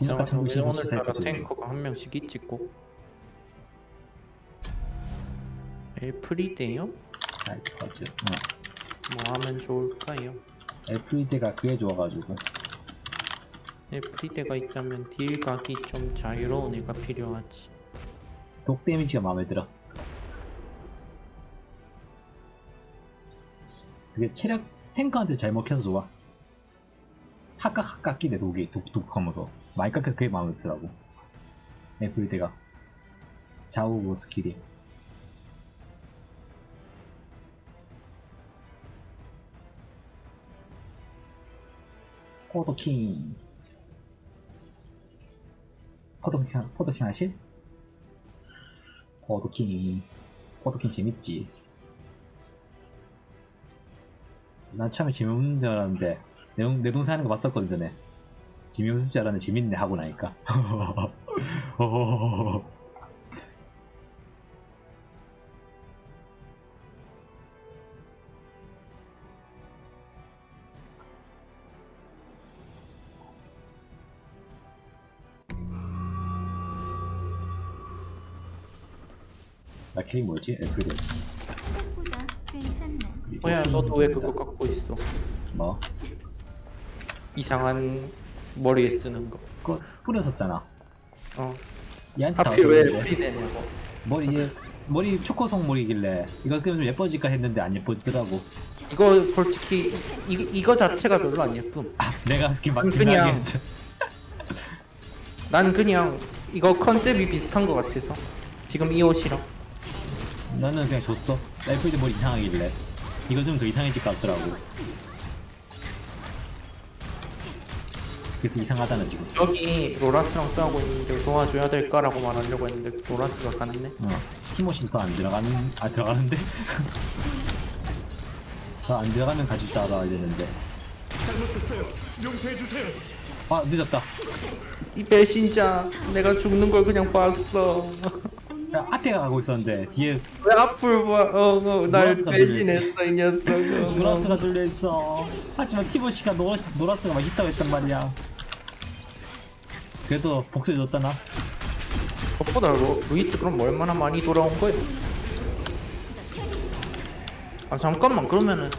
이상하다 왜1925 오늘따라 거지. 탱커가 한 명씩 있지 꼭 엘프리데요? 자, 맞지. 어. 뭐 하면 좋을까요? FED가 그게 좋아가지고. 엘프리데가 있다면 딜 각이 좀 자유로운 애가 필요하지 독 데미지가 마음에 들어. 그게 체력 탱커한테 잘 먹혀서 좋아. 학각 깎이네 독이 독 독하면서 많이 깎여서 그게 마음에 들더라고. FED가 좌우 스킬이. 포도킹 포도킹 포도킹 하실? 포도킹 포도킹 재밌지 난 처음에 재미없는 줄 알았는데 내, 동- 내 동생 하는 거 봤었거든 전에 재미없을 줄 알았는데 재밌네 하고 나니까 나 캐릭 뭐지? 애플이 생각보다 괜찮네. 뭐야 너도 왜 그거 갖고 있어 뭐? 이상한 머리에 쓰는 거. 그거 뿌렸었잖아. 어. 얘한테 다 하필 왜. 프리데냐고 머리 얘- 머리 초코송 머리길래 이거 좀 예뻐질까 했는데 안 예뻐지더라고. 이거 솔직히 이, 이거 자체가 별로 안 예쁨. 아 내가 스킨 막 그냥- 그냥 했어. 난 그냥 이거 컨셉이 비슷한 것 같아서 지금 이 옷이랑. 나는 그냥 줬어. 머리 이상하길래. 이거 좀 더 이상해질 것 같더라고 그래서 이상하다는 지금. 여기 로라스랑 싸우고 있는데 도와줘야 될까라고 말하려고 했는데 로라스가 가능네 어 티모신 더안 들어가는 아 들어가는데? 더 안 들어가면 가질 줄 알아야 되는데. 잘못했어요. 용서해 주세요. 아 늦었다. 이 배신자 내가 죽는 걸 그냥 봤어 야, 앞에 가고 있었는데 뒤에 왜 앞을 봐 어날 로라스가 배신했어 이 녀석은 노라스가 들려 있어. 하지만 티모시가 노라스, 노라스가 맛있다고 했단 말이야. 그래도 복수해줬잖아 그것보다 로, 루이스 그럼 얼마나 많이 돌아온 거야? 아 잠깐만. 그러면은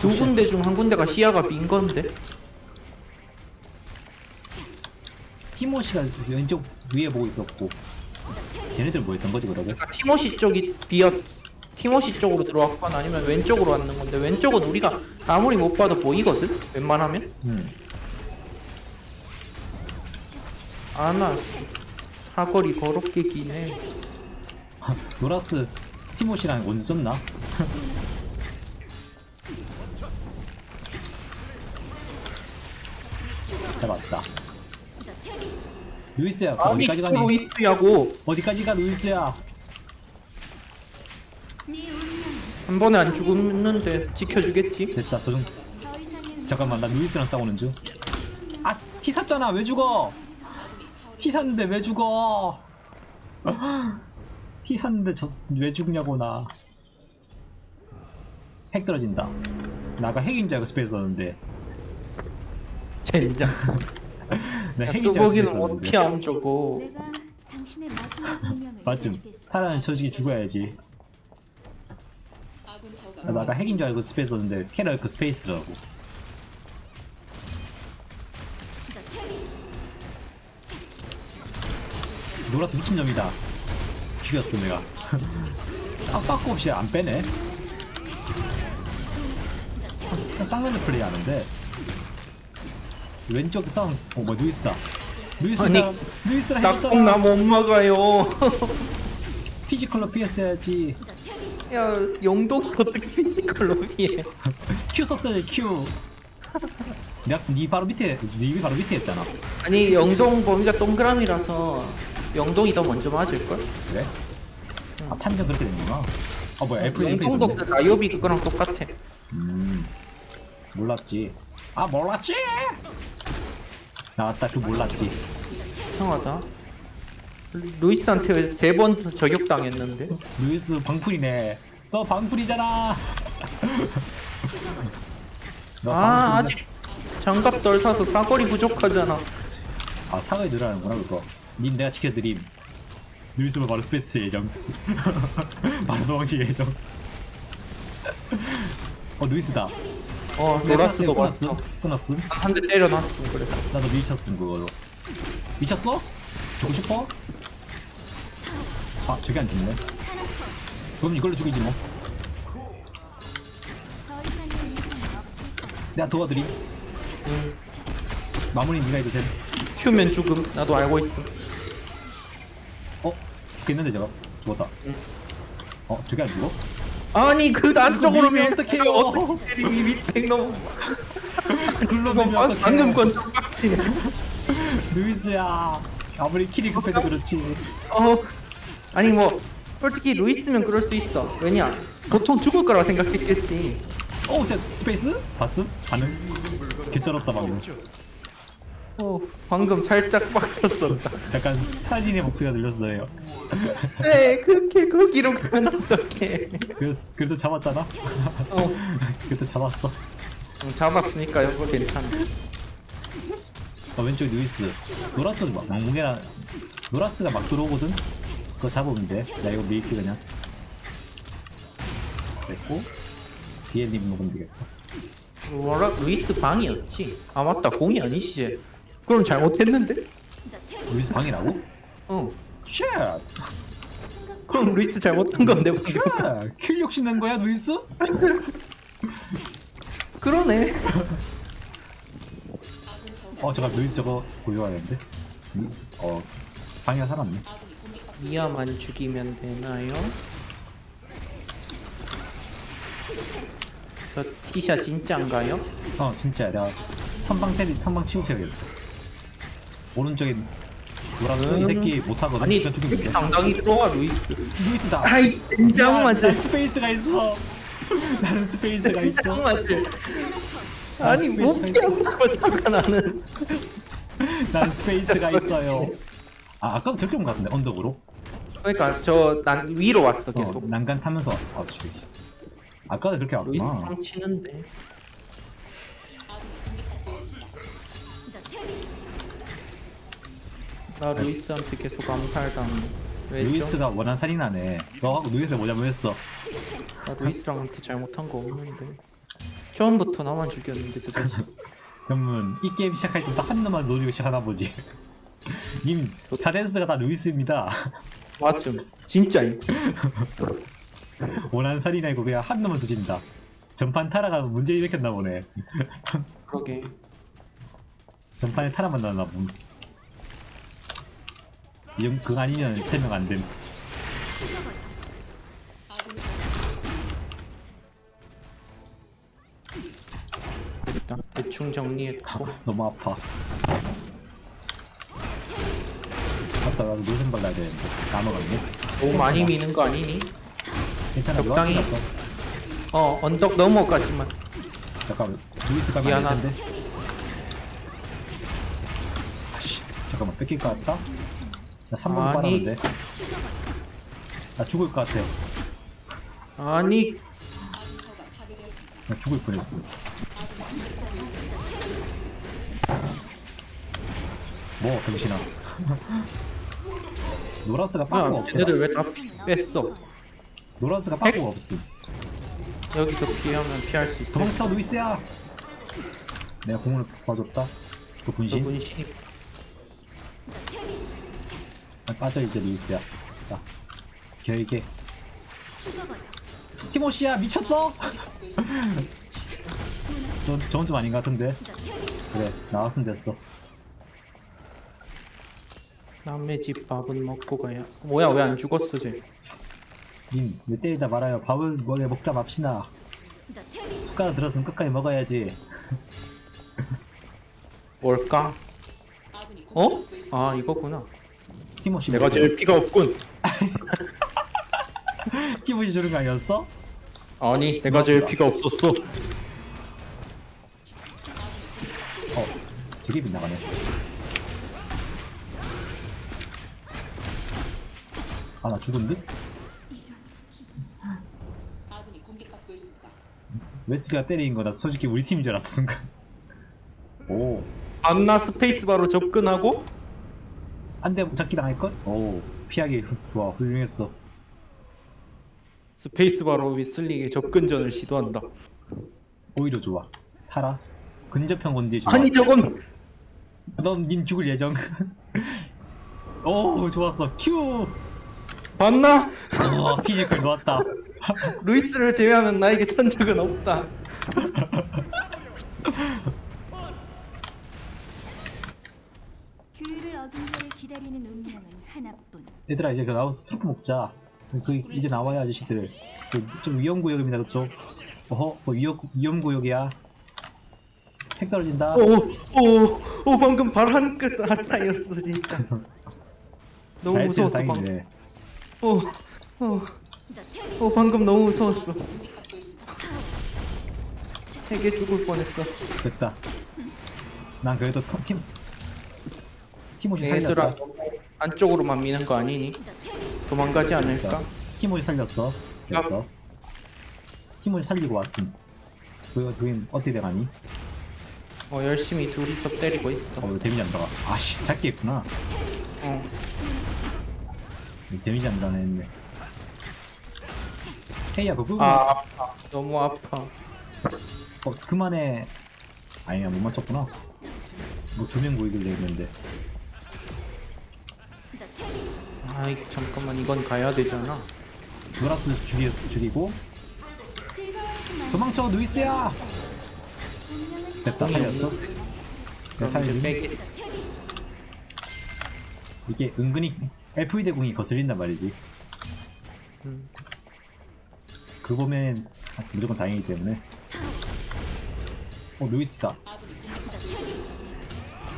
두 군데 중 한 군데가 시야가 빈 건데? 티모시가 왼쪽 위에 보고 있었고 걔네들 뭐 했던 거지 그러고? 그러니까 티모시 쪽이 비었 티모시 쪽으로 들어왔거나 아니면 왼쪽으로 왔는 건데 왼쪽은 우리가 아무리 못 봐도 보이거든 웬만하면 음. 아나 사거리 더럽게 기네 하, 노라스 티모시랑 언제 졌나? 잡았다 루이스야 아니 어디까지 또 가니? 루이스야고. 어디까지 가 루이스야? 네 운명. 한 번에 안 죽었는데 지켜주겠지? 됐다 도중 잠깐만 나 루이스랑 싸우는 중 아 티 샀잖아 왜 죽어? 티 샀는데 왜 죽어? 티 샀는데 저 왜 죽냐고 나 핵 떨어진다. 나가 핵인 줄 알고 스페이스 썼는데. 젠장 나 알고 뚜벅이는 내가 당신의 마지막 운명을 맞음 내주겠어. 살아는 처지기 죽어야지 나 나가 핵인 줄 알고 스페이스 썼는데 캐럴 그 스페이스더라고 노라스 미친놈이다 죽였어 내가 깜빡 없이 안 빼네 쌍- 쌍면을 플레이 하는데 왼쪽 싸움 어뭐 루이스다. 루이스가 아니, 루이스랑 딱꼭 나못 막아요. 피지컬로 피했어야지. 야 영동을 어떻게 피지컬로 피해? 큐 썼어야지 큐 내가 니 바로 밑에 니 바로 밑에 했잖아. 아니 영동 범위가 동그라미라서 영동이 더 먼저 맞을 걸? 그래? 아 판정 그렇게 되는구나? 아 뭐야 애플 애플 영동도 있었네? 그 나이오비 그거랑 똑같아. 음 몰랐지. 아 몰랐지? 나왔다 그 몰랐지. 이상하다. 루이스한테 세 번 저격당했는데? 루이스 방풀이네. 너 방풀이잖아. 너 아 방풀이잖아. 아직 장갑 덜 사서 사거리 부족하잖아. 아 사과에 들어가는구나 그거. 님 내가 지켜드림. 누이스면 바로 스페이스 예정. 바로 도망칠 예정. 어 누이스다 어 노라스도 끊었음 왔어 끊었음 한 대 때려놨어 그래서 나도 미쳤음 그걸로 미쳤어? 죽고 싶어? 아 저게 안 죽네 그럼 이걸로 죽이지 뭐. 내가 도와드림 음, 마무리 네가 해도 됨 휴면 죽음 나도 알고 있어 어? 죽겠는데 제가 죽었다 응. 어 저게 안 죽어? 아니 그 안쪽으로 밀면 밀 어떡해요? 어떻게 때리니 미친놈 굴러가면 방- 어떡해 방금 건좀 빡치네 루이스야 아무리 킬이 급해도 그렇지 어 아니 뭐 솔직히 루이스면 그럴 수 있어 왜냐 보통 죽을 거라고 생각했겠지 어 진짜 스페이스? 봤음? 반응? 개쩔었다 방금 어 방금 살짝 빡쳤어. 잠깐 사진의 목소리가 들렸어요. 네 그렇게 거기로 가면 어떡해. 그, 그래도 잡았잖아? 어. 그래도 잡았어. 음, 잡았으니까 이거 괜찮아. 어, 왼쪽 루이스. 노라스 막 막무게나 노라스가 막 들어오거든? 그거 잡으면 돼 나 이거 밀게 그냥. 됐고 뒤에 님 먹으면 되겠다. 뭐라 루이스 방이었지. 아 맞다. 공이 아니시지 그럼 잘못했는데 루이스 방이라고? 어 쉣! 그럼 루이스 잘못한 건데 방금 쉣! 킬 욕심 낸 거야 루이스? 그러네 어 잠깐 루이스 저거 보여야 되는데 음, 어 방이가 살았네 미아만 죽이면 되나요? 저 티샤 진짜인가요? 어 진짜야 내가 선방 때리 선방 치고 쳐야겠어 오른쪽에 노라스 이 음. 새끼 못하거든? 아니 그냥 이렇게 돼. 당당히 들어와 루이스. 루이스다. 아이 난 맞을 스페이스가 있어. 나는 스페이스가 있어. 맞을 아니 못 피한다고 사가 나는 난 스페이스가 있어요. 아. 아까도 저렇게 온것 같은데 언덕으로? 그러니까 저 난 위로 왔어 계속. 어, 난간 타면서 아 씨. 아까도 그렇게 루이스 왔구나 좀 치는데 나 루이스한테 계속 암살당. 왜죠? 루이스가 원한 살인하네. 너하고 루이스 뭐냐면 했어. 나 루이스랑한테 잘못한 거 없는데. 처음부터 나만 죽였는데 저 자식 그러면 이 게임 시작할 때딱한 놈만 노리고 시작하나 보지. 님 사렌스가 다 루이스입니다. 맞음 진짜임 원한 살인하고 그냥 한 놈만 조진다. 전판 타라가 문제 일으켰나 보네. 그러게. 전판에 타라만 나왔나 봄 이정 그거 아니면 설명 안됨 일단 대충 정리했고. 너무 아파. 맞다 나도 노선 발라야 되는데. 까먹었네. 너무 많이 미는 거 아니니? 괜찮아 적당히. 났어. 어 언덕 넘어까지만. 잠깐만 루이스 가면 안 미안하다. 될 텐데. 아씨. 잠깐만 뺏길 것 같다 나 3번 아니. 빨았는데. 나 죽을 것 같아 아니. 나 죽을 뻔했어. 뭐 병신아. 노라스가 빠꾸가 없더라 얘네들 왜 다 뺐어? 노라스가 빠꾸가 없음. 여기서 피하면 피할 수 있어. 도망쳐 루이스야! 내가 공을 봐줬다. 또저 분신? 분신이 아, 빠져 이제 루이스야 자 결계. 티모시야 미쳤어? 저, 저건 좀 아닌 것 같은데 그래 나왔으면 됐어 남의 집 밥은 먹고 가야 뭐야 왜 안 죽었어 쟤 님왜 때리다 말아요 밥을 먹여 먹다 테리. 숟가락 들었으면 끝까지 먹어야지 뭘까? 어? 아 이거구나 티모시 내가 제일 피가 없군. 티모시 주는 거 아니었어? 아니 내가 제일 피가 없었어. 어 저기 빗나가네. 아 나 죽은 듯? 웨스리가 때린 거나 솔직히 우리 팀인 줄 알았어 순간. 오. 안나 스페이스바로 접근하고 안 돼 잡기 당할걸? 오 피하기 후- 좋아 훌륭했어. 스페이스바로 위슬링의 접근전을 시도한다. 오히려 좋아. 타라. 근접형 건디 좋아. 아니 저건! 넌님 죽을 예정. 오 좋았어. 큐! 봤나? 어, 피지컬 좋았다. 루이스를 제외하면 나에게 천적은 없다. 규율을 어긴 자를 기다리는 운명은 하나뿐. 얘들아 이제 그 나와서 트로프 먹자 그 이제 나와야 아저씨들 그, 좀 위험 구역입니다 그쪽 어허 뭐 위험, 위험 구역이야 핵 떨어진다 오오오 방금 발한끗 하차였어 진짜. 너무 나이스, 무서웠어 방금. 다행이네. 오, 오, 방금 너무 무서웠어. 세게 죽을 뻔했어. 됐다 난 그래도 터- 팀 티모시 얘들아 살렸다 안쪽으로만 미는 거 아니니? 도망가지 않을까? 티모시 살렸어 됐어 티모시 살리고 왔음 그 그인 어떻게 돼가니? 어 열심히 둘이서 때리고 있어. 어 데미지 안 들어가 아씨 작게 했구나 어. 데미지 안 들어가네 했네 헤이야 그거 아 아파. 너무 아파. 어, 그만해. 아니야, 못 맞췄구나. 뭐 두 명 보이길래 했는데. 아이 잠깐만 이건 가야 되잖아. 노라스 죽이, 죽이고. 도망쳐, 누이스야! 됐다, 살렸어. 내 그럼 살림. 이제 빼기. 더 테리. 이게 은근히 FV 대공이 거슬린단 말이지. 음. 그 보면 무조건 다행이기 때문에. 어, 루이스다.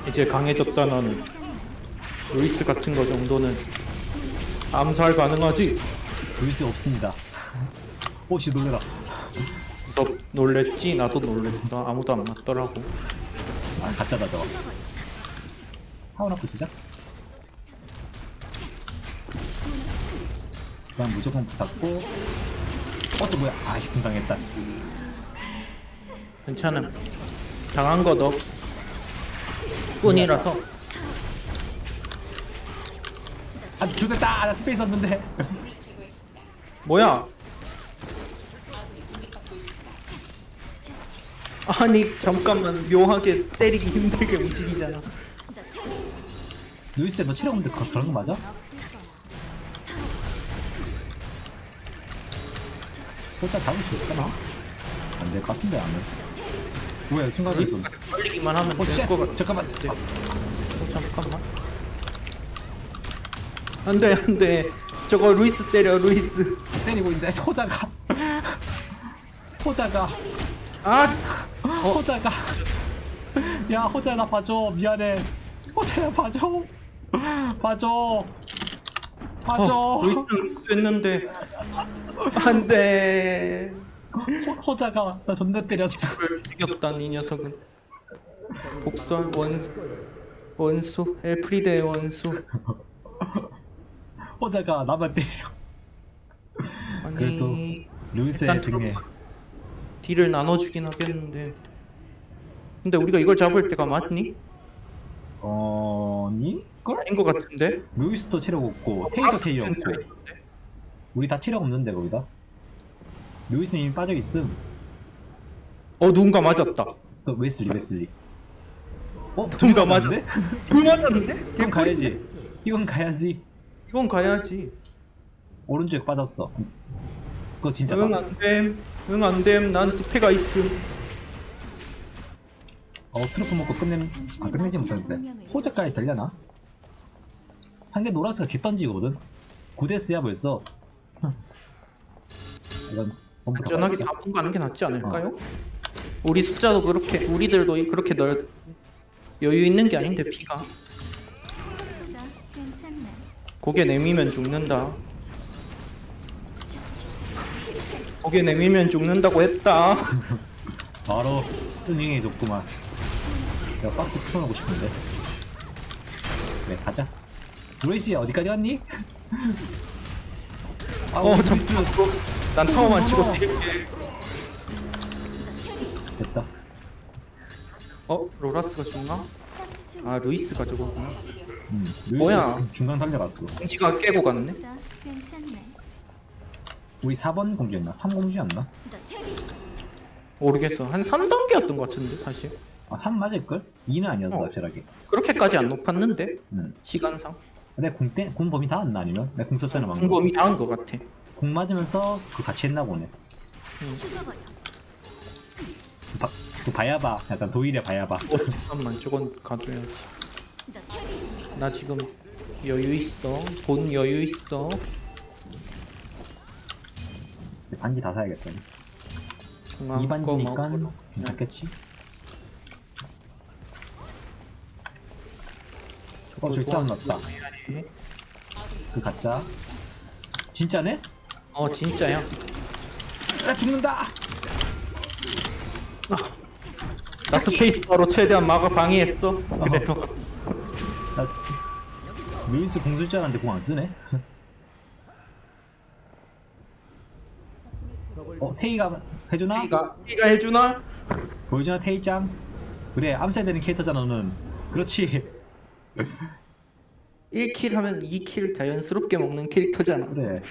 이제 강해졌다 너는. 루이스 같은 거 정도는 암살 가능하지? 루이스 없습니다. 오씨, 놀래라. 무섭 놀랬지? 나도 놀랬어. 아무도 안 맞더라고. 아, 가짜다, 저거. 하원 앞고 시작. 그다음 무조건 부쉈고. 어, 또 뭐야? 아씨, 금당했다. 괜찮음. 당한 거도 뿐이라서 아, 좋됐다! 나 스페이스 없는데. 뭐야? 아니 잠깐만 묘하게 때리기 힘들게 움직이잖아. 루이스, 너 체력 없는데 그, 그런 거 맞아? 혼자 잡을 수 있을까나? 안 될 것 같은데, 안 돼. 뭐야, 순간에 있어. 걸리기만 하면 어, 쉣! 될것 같아. 잠깐만. 아, 어, 잠깐만. 안돼 안돼. 저거 루이스 때려 루이스. 때리고 있는데, 호자가. 호자가. 아 호자가. 야, 호자 나 봐줘. 미안해. 호자야, 봐줘. 봐줘. 봐줘. 어, 루이스 됐는데 안돼. 호, 호자가 나 존나 때렸어. 죽였단 이 녀석은. 복설 원수 원수 엘프리드의 원수. 호자가 나만 때려. 아니 그래도 루이스의 일단 등에. 딜을 나눠주긴 하겠는데. 근데 우리가 이걸 잡을 때가 맞니? 어, 니? 걸? 아닌 것 같은데. 루이스도 체력 없고, 테이도 체력 없고. 우리 다 체력 없는데, 거기다. 루이스는 이미 빠져 있음. 어 누군가 맞았다. 또 웨슬리, 웨슬리. 어? 누군가. 맞았는데? 불 맞았는데? 이건 가야지. 이건 가야지. 이건 가야지. 오른쪽에 빠졌어. 그거 진짜 응 빠- 안됨. 응 안됨. 난 스페가 있음. 어 트로프 먹고 끝내면 아 끝내지 못하는데 호자까지 되려나? 상대 노라스가 개 던지거든 9데스야 벌써 이건 안전하게 가봐야겠다. 4분 가는 게 낫지 않을까요? 우리 숫자도 그렇게 우리들도 그렇게 널 여유 있는 게 아닌데 피가. 고개 내미면 죽는다. 고개 내미면 죽는다고 했다. 바로 흥행해줬구만 내가 박스 부숴놓고 싶은데 그래 가자 브레이시야 어디까지 갔니? 아 어. 브레이스 난 타워만 치고 때릴게. 됐다 어 로라스가 죽나? 딱아 루이스가 저거구나 음, 뭐야? 중간 달려갔어. 공지가 깨고 갔네 괜찮네. 우리 4번 공주였나? 3공주였나? 너 테리. 모르겠어 한 3단계였던 것 같은데 사실 아, 3 맞을걸? 2는 아니었어, 어. 확실하게. 그렇게까지 안 높았는데 음. 시간상 내 공 때, 공 범위 다 왔나 아니면? 내 공 썼잖아, 방금. 공범이 다한 것 같아 공 맞으면서 그 같이 했나 보네. 죽어버려. 그, 바, 그 바야바, 약간 도일의 바야바. 어 잠깐만 저건 가져야지. 나 지금 여유 있어 돈 여유 있어 이제 반지 다 사야겠다. 중앙 이거 반지니까 먹으러 괜찮겠지? 저거 어, 싸움 났다. 그 가짜. 진짜네? 어 진짜야 나 죽는다! 나 스페이스바로 최대한 막아 방해했어 그래도 나 스- 루이스 공 쓸 줄 알았는데 공 안 쓰네? 어, 테이가 해주나? T가 T가 해주나? 보여주나, 테이짱? 그래, 암살되는 캐릭터잖아, 너는. 그렇지. 1킬 하면 2킬 자연스럽게 먹는 캐릭터잖아 그래.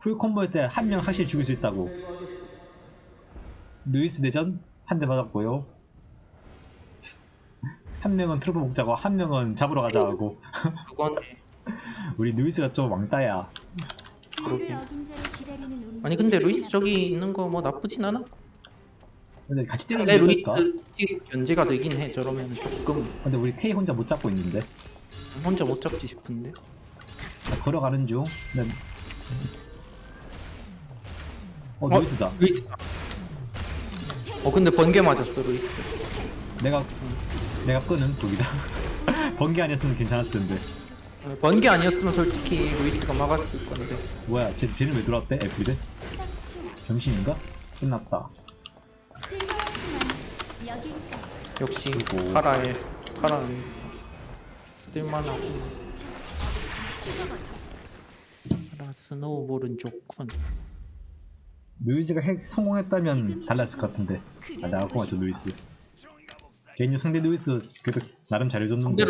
풀 콤보일 때 한 명 확실히 죽일 수 있다고. 루이스 내전 한 대 맞았고요. 한 명은 트루프 먹자고, 한 명은 잡으러 가자 하고. 그건 우리 루이스가 좀 왕따야. 그러게. 아니 근데 루이스 저기 있는 거 뭐 나쁘진 않아 근데 같이 때리는 루이스 거니까. 킬 연재가 되긴 해 저러면 조금 근데 우리 테이 혼자 못 잡고 있는데. 혼자 못 잡지 싶은데 나 걸어가는 중. 근데... 어, 어? 루이스다. 루이스 어 근데 번개 맞았어 루이스 내가, 내가 끄는 독이다. 번개 아니었으면 괜찮았을 텐데. 어, 번개 아니었으면 솔직히 루이스가 막았을 건데 뭐야, 쟤, 쟤는 왜 들어왔대? 좋아. 정신인가? 끝났다. 여기까지. 역시 그리고- 파라의 파라는 쓸만하고. 파라 스노우볼은 좋군 루이즈가 핵 성공했다면 달랐을 것 같은데. 아, 나갔구만, 저 루이스. 개인적으로 상대 루이스 그래도 나름 잘해줬는데.